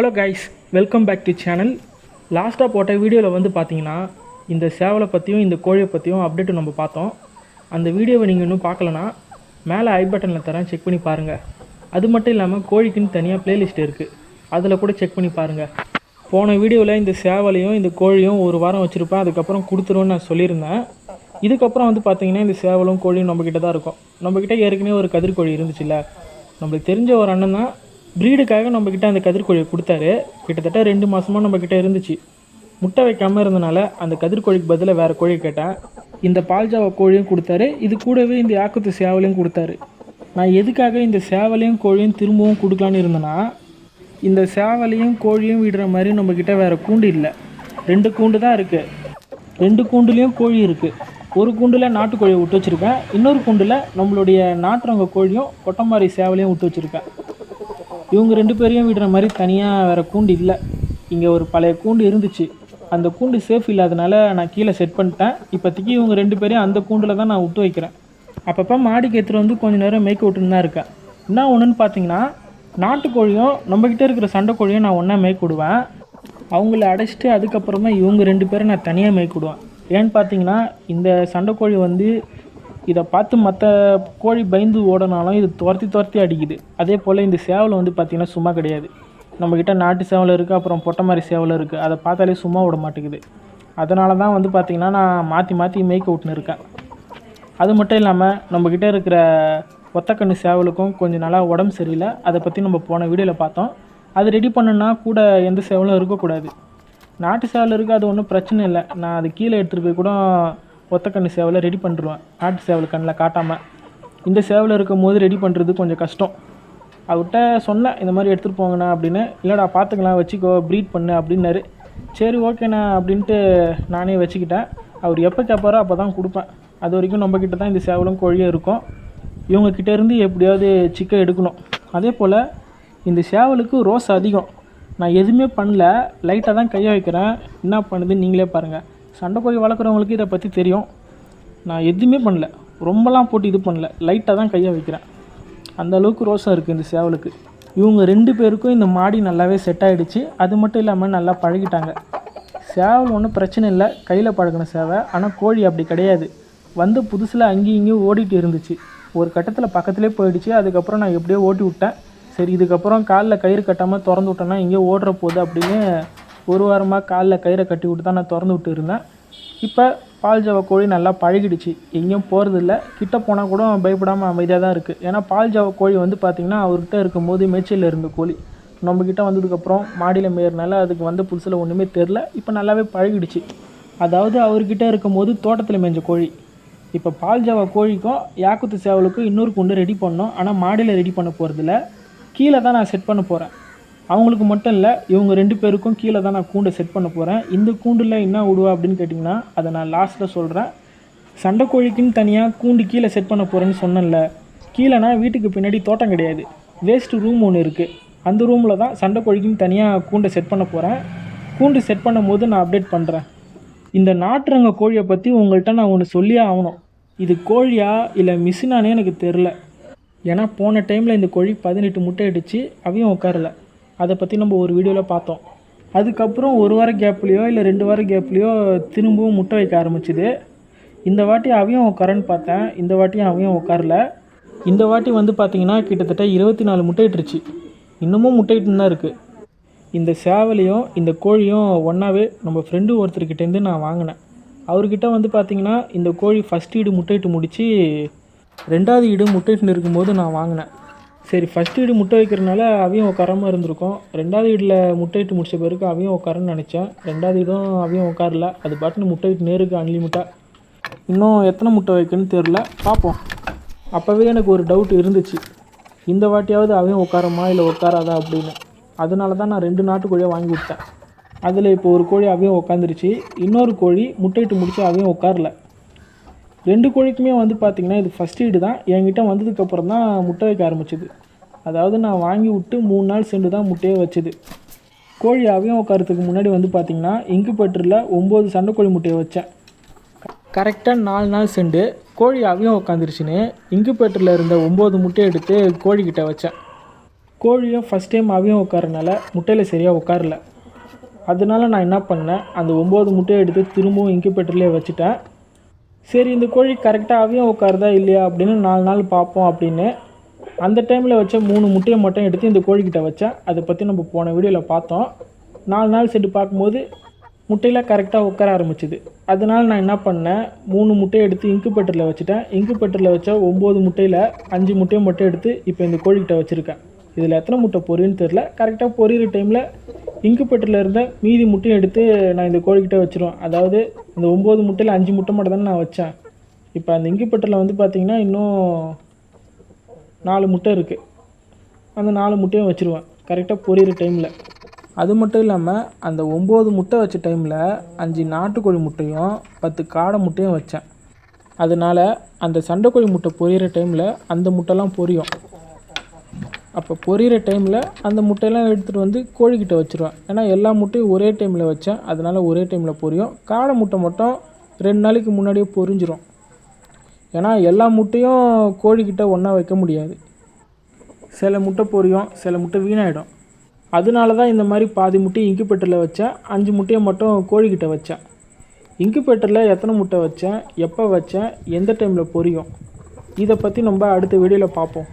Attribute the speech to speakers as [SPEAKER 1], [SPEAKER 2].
[SPEAKER 1] Hello guys welcome back to channel லாஸ்ட்டாக போட்ட வீடியோவில் வந்து பார்த்தீங்கன்னா இந்த சேவலை பற்றியும் இந்த கோழியை பற்றியும் அப்டேட்டு நம்ம பார்த்தோம். அந்த வீடியோவை நீங்கள் இன்னும் பார்க்கலனா மேலே ஐ பட்டனில் தரேன். செக் பண்ணி பாருங்கள் அது மட்டும் இல்லாமல் கோழிக்குன்னு தனியாக பிளேலிஸ்ட் இருக்குது அதில் கூட செக் பண்ணி பாருங்கள் போன வீடியோவில் இந்த சேவலையும் இந்த கோழியும் ஒரு வாரம் வச்சுருப்பேன். அதுக்கப்புறம் கொடுத்துருவோன்னு நான் சொல்லியிருந்தேன். இதுக்கப்புறம் வந்து பார்த்தீங்கன்னா இந்த சேவலும் கோழியும் நம்மக்கிட்ட தான் இருக்கும். நம்மக்கிட்ட ஏற்கனவே ஒரு கதிர்கோழி இருந்துச்சுல்ல? நம்மளுக்கு தெரிஞ்ச ஒரு அண்ணன் தான். ப்ரீடுக்காக நம்மக்கிட்ட அந்த கதிர்கோழியை கொடுத்தாரு. கிட்டத்தட்ட ரெண்டு மாதமாக நம்மக்கிட்ட இருந்துச்சு. முட்டை வைக்காமல் இருந்தனால அந்த கதிர்கோழிக்கு பதிலாக வேறு கோழி கேட்டேன். இந்த பால்ஜாவா கோழியும் கொடுத்தாரு. இது கூடவே இந்த யாக்குத்து சேவலையும் கொடுத்தாரு. நான் எதுக்காக இந்த சேவலையும் கோழியும் திரும்பவும் கொடுக்கலான்னு இருந்தேன்னா இந்த சேவலையும் கோழியும் விடுற மாதிரி நம்மக்கிட்ட வேறு கூண்டு இல்லை. ரெண்டு கூண்டு தான் இருக்குது ரெண்டு கூண்டுலேயும் கோழி இருக்குது ஒரு கூண்டில் நாட்டுக்கோழியை விட்டு வச்சுருக்கேன். இன்னொரு கூண்டில் நம்மளுடைய நாட்டுறவங்க கோழியும் கொட்டமாரி சேவலையும் விட்டு வச்சுருக்கேன். இவங்க ரெண்டு பேரையும் விடுற மாதிரி தனியாக வேறு கூண்டு இல்லை. இங்கே ஒரு பழைய கூண்டு இருந்துச்சு. அந்த கூண்டு சேஃப் இல்லாதனால நான் கீழே செட் பண்ணிட்டேன். இப்போதைக்கு இவங்க ரெண்டு பேரையும் அந்த கூண்டில் தான் நான் விட்டு வைக்கிறேன். அப்பப்போ மாடிக்கு எடுத்துகிட்டு வந்து கொஞ்ச நேரம் மேய்க்க விட்டுன்னு தான் இருக்கேன். என்ன ஒன்றுன்னு பார்த்தீங்கன்னா நாட்டுக்கோழியும் நம்மக்கிட்ட இருக்கிற சண்டை கோழியும் நான் ஒன்றா மேய்க்க விடுவேன். அவங்கள அடைச்சிட்டு அதுக்கப்புறமா இவங்க ரெண்டு பேரும் நான் தனியாக மேய்க்க விடுவேன். ஏன்னு பார்த்தீங்கன்னா இந்த சண்டைக்கோழி வந்து இதை பார்த்து மற்ற கோழி பயந்து ஓடனாலும் இது துரத்தி துரத்தி அடிக்குது. அதே போல் இந்த சேவல் வந்து பார்த்திங்கன்னா சும்மா கிடையாது. நம்மக்கிட்ட நாட்டு சேவல் இருக்குது அப்புறம் பொட்டை மாதிரி சேவல் இருக்குது அதை பார்த்தாலே சும்மா விட மாட்டேங்குது. அதனால தான் வந்து பார்த்திங்கன்னா நான் மாற்றி மாற்றி மேய்க்க விட்டுன்னு இருக்கேன். அது மட்டும் இல்லாமல் நம்மக்கிட்ட இருக்கிற ஒத்தக்கண்ணு சேவலுக்கும் கொஞ்சம் நாளாக உடம்பு சரியில்லை. அதை பற்றி நம்ம போன வீடியோவில் பார்த்தோம். அது ரெடி பண்ணுன்னா கூட எந்த சேவலும் இருக்கக்கூடாது. நாட்டு சேவல் இருக்குது அது ஒன்றும் பிரச்சனை இல்லை. நான் அது கீழே எடுத்துகிட்டு போய் கூட ஒத்தக்கண்ணு சேவலை ரெடி பண்ணிடுவேன் ஆட்டு சேவல் கண்ணில் காட்டாமல் இந்த சேவல் இருக்கும் போது ரெடி பண்ணுறது கொஞ்சம் கஷ்டம். அவர்கிட்ட சொன்னேன் இந்த மாதிரி எடுத்துகிட்டு போங்கண்ணா அப்படின்னு. இல்லைடா பார்த்துக்கலாம் வச்சுக்கோ ப்ரீட் பண்ணு அப்படின்னாரு. சரி ஓகேண்ணா அப்படின்ட்டு நானே வச்சுக்கிட்டேன். அவர் எப்போ கேட்பாரோ அப்போ தான் கொடுப்பேன். அது வரைக்கும் நம்மக்கிட்ட தான் இந்த சேவலும் கோழியும் இருக்கும். இவங்கக்கிட்டேருந்து இருந்து எப்படியாவது சிக்கன் எடுக்கணும். அதே போல் இந்த சேவலுக்கு ரோஸ் அதிகம். நான் எதுவுமே பண்ணல. லைட்டாக தான் கையை வைக்கிறேன். என்ன பண்ணுதுன்னு நீங்களே பாருங்கள் சண்டை கோழி வளர்க்குறவங்களுக்கு இதை பற்றி தெரியும். நான் எதுவுமே பண்ணல. ரொம்பலாம் போட்டு இது பண்ணல. லைட்டாக தான் கையை வைக்கிறேன். அந்த அளவுக்கு ரோஸாக இருக்குது இந்த சேவலுக்கு. இவங்க ரெண்டு பேருக்கும் இந்த மாடி நல்லாவே செட் ஆகிடுச்சு அது மட்டும் இல்லாமல் நல்லா பழகிட்டாங்க. சேவல் ஒன்றும் பிரச்சனை இல்லை. கையில் பழகின சேவை. ஆனால் கோழி அப்படி கிடையாது. வந்த புதுசில் அங்கேயும் இங்கேயும் ஓடிட்டு இருந்துச்சு. ஒரு கட்டத்தில் பக்கத்துலேயே போயிடுச்சு. அதுக்கப்புறம் நான் எப்படியோ ஓட்டி விட்டேன். சரி இதுக்கப்புறம் காலில் கயிறு கட்டாமல் திறந்து விட்டேன்னா எங்கேயோ ஓடுற போகுது அப்படின்னு ஒரு வாரமாக காலில் கயிறை கட்டி விட்டு தான் நான் திறந்து விட்டு இருந்தேன். இப்போ பால் கோழி நல்லா பழகிடுச்சு. எங்கேயும் போகிறதில்ல கிட்ட போனால் கூட பயப்படாமல் அமைதியாக தான் இருக்குது ஏன்னா பால் கோழி வந்து பார்த்திங்கன்னா அவர்கிட்ட இருக்கும்போது மேய்ச்சலில் இருந்த கோழி. நம்மக்கிட்ட வந்ததுக்கப்புறம் மாடியில் மேயறனால அதுக்கு வந்த புதுசில் ஒன்றுமே தெரில இப்போ நல்லாவே பழகிடுச்சு. அதாவது அவர்கிட்ட இருக்கும்போது தோட்டத்தில் மேய்ஞ்ச கோழி. இப்போ பால் ஜாவா கோழிக்கும் யாக்குத்து சேவலுக்கும் இன்னொரு குண்டு ரெடி பண்ணோம். ஆனால் மாடியில் ரெடி பண்ண போகிறதில்ல கீழே தான் நான் செட் பண்ண போகிறேன் அவங்களுக்கு மட்டும் இல்லை இவங்க ரெண்டு பேருக்கும் கீழே தான் நான் கூண்டை செட் பண்ண போகிறேன் இந்த கூண்டில் என்ன விடுவா அப்படின்னு கேட்டிங்கன்னா அதை நான் லாஸ்ட்டில் சொல்கிறேன் சண்டை கோழிக்குன்னு தனியாக கூண்டு கீழே செட் பண்ண போகிறேன்னு சொன்னேன்ல கீழேனா வீட்டுக்கு பின்னாடி தோட்டம் கிடையாது. வேஸ்ட் ரூம் ஒன்று இருக்குது அந்த ரூமில் தான் சண்டை கோழிக்குன்னு தனியாக கூண்டை செட் பண்ண போகிறேன் கூண்டு செட் பண்ணும் போது நான் அப்டேட் பண்ணுறேன் இந்த நாட்டுரங்க கோழியை பற்றி உங்கள்கிட்ட நான் ஒன்று சொல்லியே ஆகணும். இது கோழியா இல்லை மிஷினானே எனக்கு தெரில ஏன்னா போன டைமில் இந்த கோழி பதினெட்டு முட்டை அடித்து அவையும் உட்காரல. அதை பற்றி நம்ம ஒரு வீடியோவில் பார்த்தோம். அதுக்கப்புறம் ஒரு வார கேப்லேயோ இல்லை ரெண்டு வார கேப்லேயோ திரும்பவும் முட்டை வைக்க ஆரம்பிச்சிது. இந்த வாட்டி அவையும் உட்காரன்னு பார்த்தேன். இந்த வாட்டியும் அவையும் உட்காரல இந்த வாட்டி வந்து பார்த்திங்கன்னா கிட்டத்தட்ட இருபத்தி நாலு முட்டையிட்டுருச்சு இன்னமும் முட்டையிட்டு தான் இருக்குது இந்த சேவலையும் இந்த கோழியும் ஒன்றாவே நம்ம ஃப்ரெண்டு ஒருத்தர்கிட்டேருந்து நான் வாங்கினேன். அவர்கிட்ட வந்து பார்த்திங்கன்னா இந்த கோழி ஃபஸ்ட் ஈடு முட்டையிட்டு முடித்து ரெண்டாவது ஈடு முட்டையிட்டு இருக்கும்போது நான் வாங்கினேன். சரி ஃபஸ்ட் ஈடு முட்டை வைக்கிறனால அவையும் உட்காராமல் இருந்திருக்கும். ரெண்டாவது ஈடில் முட்டையிட்டு முடிச்ச பிறகு அவையும் உட்காரன்னு நினச்சேன். ரெண்டாவது வீடும் அவையும் உட்காரல அது பாட்டுன்னு முட்டையிட்டு நேருக்கு அன்லிமிட்டாக இன்னும் எத்தனை முட்டை வைக்கன்னு தெரில பார்ப்போம் அப்போவே எனக்கு ஒரு டவுட் இருந்துச்சு. இந்த வாட்டியாவது அவையும் உட்காரமா இல்லை உட்காராதா அப்படின்னு. அதனால தான் நான் ரெண்டு நாட்டுக்கோழியை வாங்கி கொடுத்தேன் அதில் இப்போ ஒரு கோழி அவையும் உட்காந்துருச்சு இன்னொரு கோழி முட்டையிட்டு முடிச்சு அவையும் உட்காரல ரெண்டு கோழிக்குமே வந்து பார்த்திங்கன்னா இது ஃபஸ்ட் ஈடு தான். என்கிட்ட வந்ததுக்கப்புறம் தான் முட்டை வைக்க ஆரம்பிச்சது. அதாவது நான் வாங்கி விட்டு மூணு நாள் சென்று தான் முட்டையே வச்சுது. கோழி அவையும் உட்காரத்துக்கு முன்னாடி வந்து பார்த்திங்கன்னா இங்குபெட்டரில் ஒம்பது சண்டைக்கோழி முட்டையை வச்சேன். கரெக்டாக நாலு நாள் சென்று கோழி அவையும் உட்காந்துருச்சுன்னு இங்குபேட்டரில் இருந்த ஒம்பது முட்டையை எடுத்து கோழிக்கிட்ட வச்சேன். கோழியும் ஃபஸ்ட் டைம் அவையும் உட்காரனால முட்டையில் சரியாக உட்காரல அதனால நான் என்ன பண்ணேன் அந்த ஒம்பது முட்டையை எடுத்து திரும்பவும் இங்கு இன்குபேட்டர்லேயே வச்சுட்டேன். சரி இந்த கோழி கரெக்டாக அவையும் உட்காருதா இல்லையா அப்படின்னு நாலு நாள் பார்ப்போம் அப்படின்னு. அந்த டைமில் வச்ச மூணு முட்டையை மட்டும் எடுத்து இந்த கோழிக்கிட்ட வச்சேன். அதை பற்றி நம்ம போன வீடியோவில் பார்த்தோம். நாலு நாள் செட்டு பார்க்கும்போது முட்டையில் கரெக்டாக உட்கார ஆரம்பிச்சிது. அதனால் நான் என்ன பண்ணேன்? மூணு முட்டையை எடுத்து இன்குபேட்டரில் வச்சுட்டேன். இன்குபேட்டரில் வச்ச ஒம்பது முட்டையில் அஞ்சு முட்டையை மட்டும் எடுத்து இப்போ இந்த கோழிக்கிட்ட வச்சுருக்கேன். இதில் எத்தனை முட்டை பொரின்னு தெரில. கரெக்டாக பொரியிற டைமில் இன்குபேட்டரில் இருந்த மீதி முட்டையும் எடுத்து நான் இந்த கோழிக்கிட்ட வச்சிருவேன். அதாவது இந்த ஒம்பது முட்டையில் அஞ்சு முட்டை மட்டும் தானே நான் வச்சேன். இப்போ அந்த இன்குபேட்டரில் வந்து பார்த்திங்கன்னா இன்னும் நாலு முட்டை இருக்குது அந்த நாலு முட்டையும் வச்சுருவேன். கரெக்டாக பொரியிற டைமில் அது மட்டும் இல்லாமல் அந்த ஒம்பது முட்டை வச்ச டைமில் அஞ்சு நாட்டுக்கோழி முட்டையும் பத்து காடை முட்டையும் வச்சேன். அதனால் அந்த சண்டைக்கோழி முட்டை பொரியிற டைமில் அந்த முட்டைலாம் பொரியும். அப்போ பொரியிற டைமில் அந்த முட்டையெல்லாம் எடுத்துகிட்டு வந்து கோழிக்கிட்ட வச்சுருவேன். ஏன்னா எல்லா முட்டையும் ஒரே டைமில் வச்சேன். அதனால் ஒரே டைமில் பொரியும். காடை முட்டை மட்டும் ரெண்டு நாளைக்கு முன்னாடியே பொரிஞ்சிரும். ஏன்னா எல்லா முட்டையும் கோழிக்கிட்ட ஒன்றா வைக்க முடியாது. சில முட்டை பொரியும் சில முட்டை வீணாயிடும். அதனால தான் இந்த மாதிரி பாதி முட்டையை இன்குபேட்டரில் வச்சேன். அஞ்சு முட்டையை மட்டும் கோழிக்கிட்ட வச்சேன். இன்குபேட்டரில் எத்தனை முட்டை வச்சேன் எப்போ வச்சேன் எந்த டைமில் பொரியும் இதை பற்றி நம்ம அடுத்த வீடியோவில் பார்ப்போம்.